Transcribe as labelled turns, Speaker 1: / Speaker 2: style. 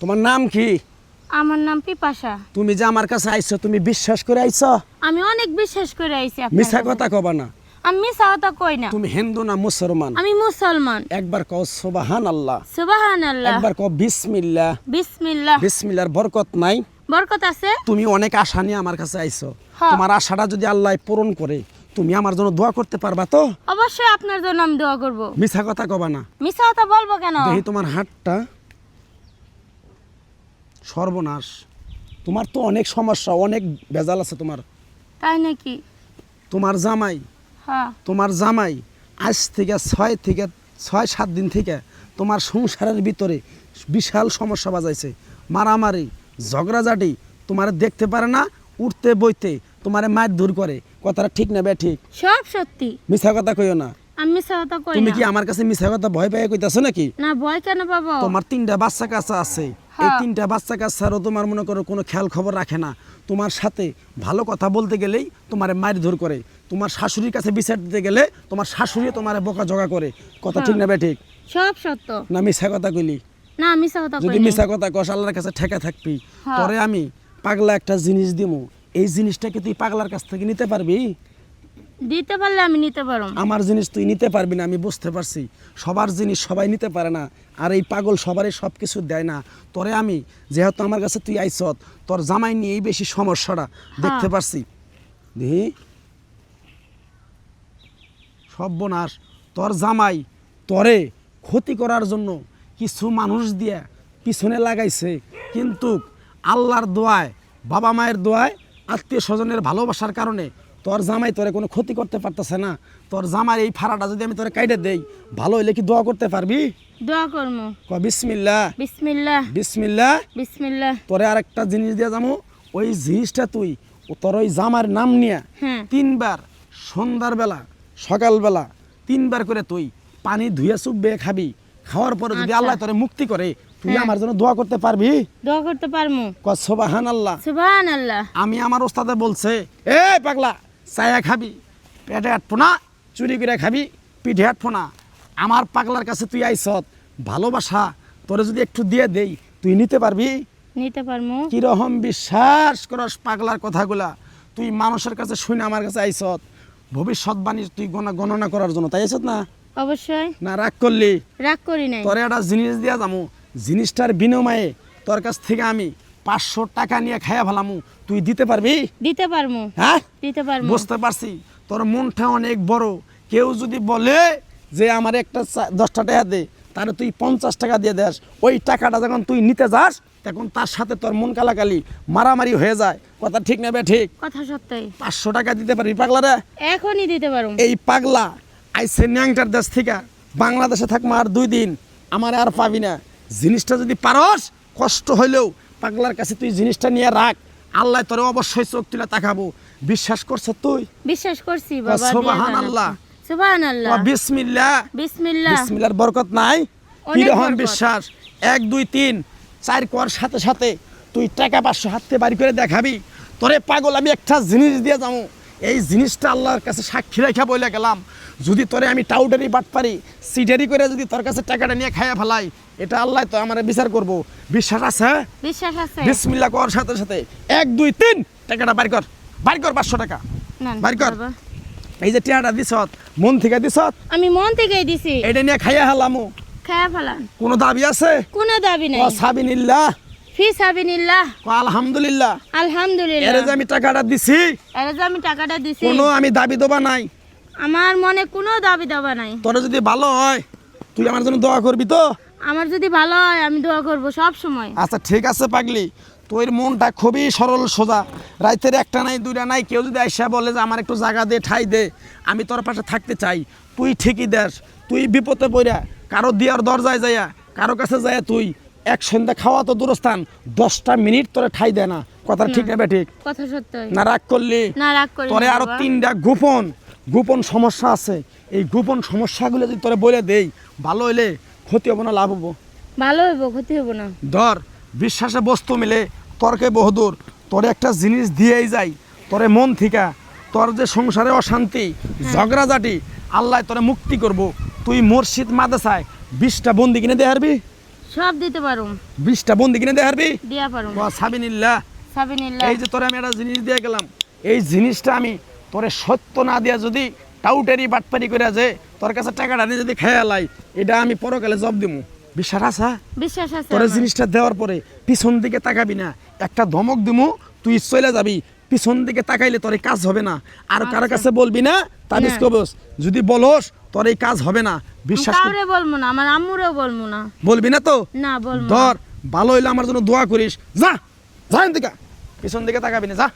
Speaker 1: তোমার নাম কি?
Speaker 2: আমার নাম পিপাসা।
Speaker 1: তুমি যে আমার কাছে আইছো তুমি বিশ্বাস করে আইছো?
Speaker 2: আমি অনেক বিশ্বাস করে আইছি আপনার
Speaker 1: মিছা কথা কবা না।
Speaker 2: আমি মিছা কথা কই না।
Speaker 1: তুমি হিন্দু না মুসলমান?
Speaker 2: আমি মুসলমান।
Speaker 1: একবার কও সুবাহান আল্লাহ
Speaker 2: সুবাহান আল্লাহ
Speaker 1: একবার কও বিসমিল্লাহ।
Speaker 2: বিসমিল্লাহ।
Speaker 1: বিসমিল্লাহর বরকত নাই।
Speaker 2: বরকত আছে?
Speaker 1: তুমি অনেক আশা নিয়ে আমার কাছে আইছো। তোমার আশাটা যদি আল্লাহ পূরণ করে তুমি আমার জন্য দোয়া করতে পারবা তো?
Speaker 2: অবশ্যই আপনার জন্য আমি দোয়া করব।
Speaker 1: মিছা কথা কবা না।
Speaker 2: মিছা কথা বলব কেন?
Speaker 1: দেখি তোমার হাতটা সর্বনাশ। তোমার তো অনেক সমস্যা অনেক ভেজাল আছে তোমার।
Speaker 2: তাই নাকি?
Speaker 1: তোমার জামাই।
Speaker 2: হ্যাঁ।
Speaker 1: তোমার জামাই আজ থেকে ছয় থেকে ছয় সাত দিন থেকে তোমার সংসারের ভিতরে বিশাল সমস্যা বাজাইছে। মারামারি ঝগড়াঝাটি তোমার দেখতে পারে না উঠতে বইতে তোমার মায়ের দূর করে। কথাটা ঠিক না বে ঠিক?
Speaker 2: সব সত্যি।
Speaker 1: মিছা কথা কইও না।
Speaker 2: আমি মিছা কথা কই
Speaker 1: তুমি
Speaker 2: না।
Speaker 1: কি আমার কাছে মিছা কথা ভয় পেয়ে কইতাছো নাকি?
Speaker 2: না ভয় কেন পাবো?
Speaker 1: তোমার তিনটা বাচ্চা কাচ্চা আছে। এই
Speaker 2: হ্যাঁ।
Speaker 1: তিনটা বাচ্চা কাচ্চারও তোমার মনে করো কোনো খেয়াল খবর রাখে না। তোমার সাথে ভালো কথা বলতে গেলেই তোমার মায়ের ধর করে। তোমার শাশুড়ির কাছে বিচার দিতে গেলে তোমার শাশুড়ি তোমার বকা জগা করে। কথা ঠিক না বে ঠিক?
Speaker 2: সব সত্য।
Speaker 1: না মিছা কথা কইলি?
Speaker 2: না মিছা কথা
Speaker 1: যদি মিছা কথা কস আল্লাহর কাছে ঠেকা থাকবি।
Speaker 2: হ্যাঁ।
Speaker 1: পরে আমি পাগলা একটা জিনিস দিমু। এই জিনিসটাকে তুই পাগলার কাছ থেকে নিতে পারবি?
Speaker 2: দিতে পারলে আমি নিতে পারো
Speaker 1: আমার জিনিস তুই নিতে পারবি না আমি বুঝতে পারছি। সবার জিনিস সবাই নিতে পারে না আর এই পাগল সবারই সব কিছু দেয় না। তোরে আমি যেহেতু আমার কাছে তুই আইসত তোর জামাই নিয়েই বেশি সমস্যাটা দেখতে পারছি। দেখি। সর্বনাশ তোর জামাই তরে ক্ষতি করার জন্য কিছু মানুষ দিয়ে পিছনে লাগাইছে। কিন্তু আল্লাহর দোয়ায় বাবা মায়ের দোয়ায় আত্মীয় স্বজনের ভালোবাসার কারণে তোর জামাই তোরে কোনো ক্ষতি করতে পারতেছে না। তোর জামাই এই ফাড়াটা যদি আমি তোরে কাইটে দেই ভালো হইলে কি দোয়া করতে পারবি?
Speaker 2: দোয়া করমু।
Speaker 1: ক বিসমিল্লা
Speaker 2: বিসমিল্লাহ।
Speaker 1: বিসমিল্লা
Speaker 2: বিসমিল্লাহ।
Speaker 1: তোরে আরেকটা জিনিস দিয়ে যাব ওই জিনিসটা তুই তোর ওই জামার নাম নিয়ে
Speaker 2: হ্যাঁ।
Speaker 1: তিনবার সন্ধ্যার বেলা সকালবেলা তিনবার করে তুই পানি ধুয়ে চুপবে খাবি। খাওয়ার পরে যদি
Speaker 2: আচ্ছা।
Speaker 1: আল্লাহ তোরে মুক্তি করে তুই
Speaker 2: হ্যাঁ।
Speaker 1: আমার জন্য দোয়া করতে পারবি?
Speaker 2: দোয়া করতে পারমু।
Speaker 1: কসবাহান আল্লাহ
Speaker 2: সুবহান আল্লাহ
Speaker 1: আমি আমার ওস্তাদে বলছে এ পাগলা চায়া খাবি পেটে আটফো না চুরি করে খাবি পিঠে আটফো না আমার পাগলার কাছে তুই আইসত ভালোবাসা তোরে যদি একটু দিয়ে দেই তুই নিতে পারবি?
Speaker 2: নিতে পারমু।
Speaker 1: কীরকম বিশ্বাস করস পাগলার কথাগুলা? তুই মানুষের কাছে শুনে আমার কাছে আইসত ভবিষ্যৎবাণী তুই গণনা গণনা করার জন্য তাই আইসত না?
Speaker 2: অবশ্যই।
Speaker 1: না রাগ করলি?
Speaker 2: রাগ করি নাই।
Speaker 1: তোরে একটা জিনিস দিয়া যামু জিনিসটার বিনিময়ে তোর কাছ থেকে আমি পাঁচশো টাকা নিয়ে খাইয়া ফেলামু তুই দিতে পারবি?
Speaker 2: দিতে পারমু।
Speaker 1: হ্যাঁ?
Speaker 2: দিতে
Speaker 1: বুঝতে পারছি। তোর মনটা অনেক বড়। কেউ যদি বলে যে আমার একটা দশটা টাকা দে তাহলে তুই পঞ্চাশ টাকা দিয়ে দেস। ওই টাকাটা যখন তুই নিতে যাস তখন তার সাথে তোর মন কালাকালি মারামারি হয়ে যায়। কথা ঠিক নেবে ঠিক?
Speaker 2: কথা সত্যই।
Speaker 1: পাঁচশো টাকা দিতে পারবি পাগলা রে?
Speaker 2: এখনই দিতে পারমু
Speaker 1: এই পাগলা আইসে ন্যাংটার দেশ থেকে বাংলাদেশে থাকব আর দুই দিন আমার আর পাবি না। জিনিসটা যদি পারস কষ্ট হইলেও পাগলার কাছে তুই জিনিসটা নিয়ে রাখ। আল্লাহ তোরে অবশ্যই চোখ তুলে তাকাবো। বিশ্বাস করছ তুই?
Speaker 2: বিশ্বাস করছি বাবা
Speaker 1: সুবহানাল্লাহ।
Speaker 2: সুবহান আল্লাহ
Speaker 1: বিসমিল্লা
Speaker 2: বিসমিল্লাহ।
Speaker 1: বিসমিল্লাহর বরকত নাই? কীরকম বিশ্বাস। এক দুই তিন চার কর সাথে সাথে তুই টাকা পাঁচশো হাতে বাড়ি করে দেখাবি। তোরে পাগল আমি একটা জিনিস দিয়ে যাব। এই জিনিসটা আল্লাহর কাছে সাক্ষী রেখা বলে গেলাম। যদি তোরে আমি টাউটারি বাট পারি সিটারি করে যদি তোর কাছে টাকাটা নিয়ে খাইয়া ফেলাই এটা আল্লাহ তো আমার বিচার করব। বিশ্বাস আছে?
Speaker 2: বিশ্বাস আছে।
Speaker 1: বিসমিল্লা কর সাথে সাথে। এক দুই তিন। টাকাটা বাড়ি কর। বাড়ি কর পাঁচশো টাকা। বাড়ি কর। এই যে টিয়াটা দিছত মন থেকে দিছত
Speaker 2: আমি মন থেকেই দিছি।
Speaker 1: এটা নিয়ে খাইয়া হেলামু
Speaker 2: খায়া ফেলান
Speaker 1: কোনো দাবি আছে?
Speaker 2: কোনো দাবি নাই।
Speaker 1: ক সাবিনিল্লাহ
Speaker 2: ফি সাবিনিল্লাহ
Speaker 1: ক আলহামদুলিল্লাহ। এর
Speaker 2: আলহামদুলিল্লাহ
Speaker 1: যে আমি টাকাটা দিছি
Speaker 2: এর যে আমি টাকাটা দিছি
Speaker 1: কোনো আমি দাবি দেবা নাই।
Speaker 2: আমার মনে কোনো দাবি দাবা নাই।
Speaker 1: তোর যদি ভালো হয় তুই আমার জন্য দোয়া করবি তো?
Speaker 2: আমার যদি ভালো হয় আমি দোয়া করব সব সময়।
Speaker 1: আচ্ছা ঠিক আছে পাগলি। তোর মনটা খুবই সরল সোজা। রাইতের একটা নাই দুইটা নাই কেউ যদি আইসা বলে যে আমার একটু জায়গা দে ঠাই দে আমি তোর পাশে থাকতে চাই। তুই ঠিকই দেস তুই বিপদে পড়া। কারও দিয়ার দরজায় যাইয়া কারও কাছে যায় তুই এক সন্ধ্যা খাওয়া তো দূরস্থান দশটা মিনিট তোরে ঠাই দেয় না। কথা ঠিক নেবে ঠিক?
Speaker 2: কথা সত্যই।
Speaker 1: না রাগ করলি?
Speaker 2: না রাগ করি
Speaker 1: তোরে
Speaker 2: না আরও
Speaker 1: তিনটা গোপন গোপন সমস্যা আছে। এই গোপন সমস্যাগুলো যদি তোরে বলে দেই ভালো হইলে ক্ষতি হব না লাভ হব।
Speaker 2: ভালো হইব ক্ষতি হইব না।
Speaker 1: ধর বিশ্বাসে বস্তু মিলে তর্কে বহুদূর তোরে একটা জিনিস দিয়েই যাই তোরে মন থিকা তোর যে সংসারে অশান্তি ঝগড়াঝাটি আল্লাহ তোরে মুক্তি করব। তুই মসজিদ মাদ্রাসায় বিশটা বন্দি কিনে দিয়ে হারবি?
Speaker 2: সব দিতে পারো
Speaker 1: বিশটা বন্দি কিনে দেয় হারবি
Speaker 2: দিয়া পারো
Speaker 1: সাবিনিল্লাহ।
Speaker 2: সাবিনিল্লাহ।
Speaker 1: এই যে তোরে আমি একটা জিনিস দিয়ে গেলাম এই জিনিসটা আমি তোরে সত্য না দিয়া যদি টাউটারি বাটপারি করে যে তোর কাছে টাকাটা নিয়ে যদি খেয়ে লাই এটা আমি পরকালে জব দিমু। বিশ্বাস আছে?
Speaker 2: বিশ্বাস আছে
Speaker 1: তোরে। জিনিসটা দেওয়ার পরে পিছন দিকে তাকাবি না একটা ধমক দিমু তুই চলে যাবি। পিছন দিকে তাকাইলে তোর কাজ হবে না। আর কারও
Speaker 2: আচ্ছা।
Speaker 1: কাছে বলবি না তাবিজ
Speaker 2: না।
Speaker 1: কবস যদি বলস তোর এই কাজ হবে না বিশ্বাস করে।
Speaker 2: কাউরে বলব না আমার আম্মুরেও বলব না।
Speaker 1: বলবি না তো?
Speaker 2: না বলব
Speaker 1: ধর ভালো হইলে আমার জন্য দোয়া করিস। যা যা এদিকে পিছন দিকে তাকাবি না যা।